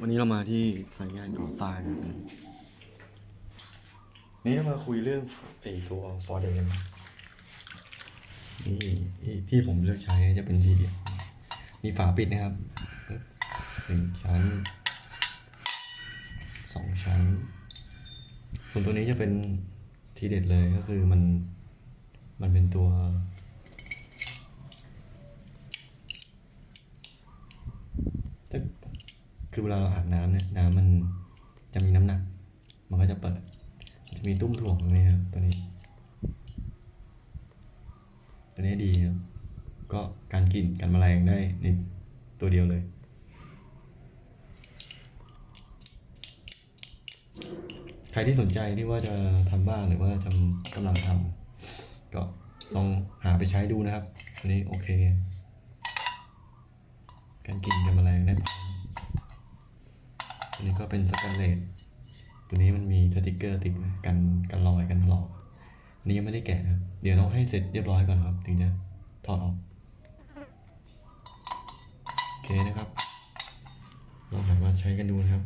วันนี้เรามาที่สายงานก่อสร้างนะครับนี่เรามาคุยเรื่องไอ้ตัวฟอร์เดนนี่ที่ผมเลือกใช้จะเป็นสีเดียวมีฝาปิดนะครับหนึ่งชั้นสองชั้น ส่วนตัวนี้จะเป็นทีเด็ดเลยก็คือมันมันเป็นตัว จะ คือเวลาเราอาบน้ำเนี่ยน้ำมันจะมีน้ำหนัก มันก็จะเปิด จะมีตุ้มถ่วงตรงนี้ครับตัวนี้ ตัวนี้ดีครับ ก็การกลิ่นกันแมลงได้ในตัวเดียวเลย ใครที่สนใจที่ว่าจะทำบ้านหรือว่าจะกำลังทำก็ลองหาไปใช้ดูนะครับ อันนี้โอเค การกินกันแมลงได้ นี่ก็เป็นสแตนเลสตัวนี้มันมีสติกเกอร์ติดกันกันรอยกันถลอกนนี้ยังไม่ได้แกะครับ เดี๋ยวต้องให้เสร็จเรียบร้อยก่อนครับ ถึงจะถอดออก โอเคนะครับลองหันมาใช้กันดูนะครับ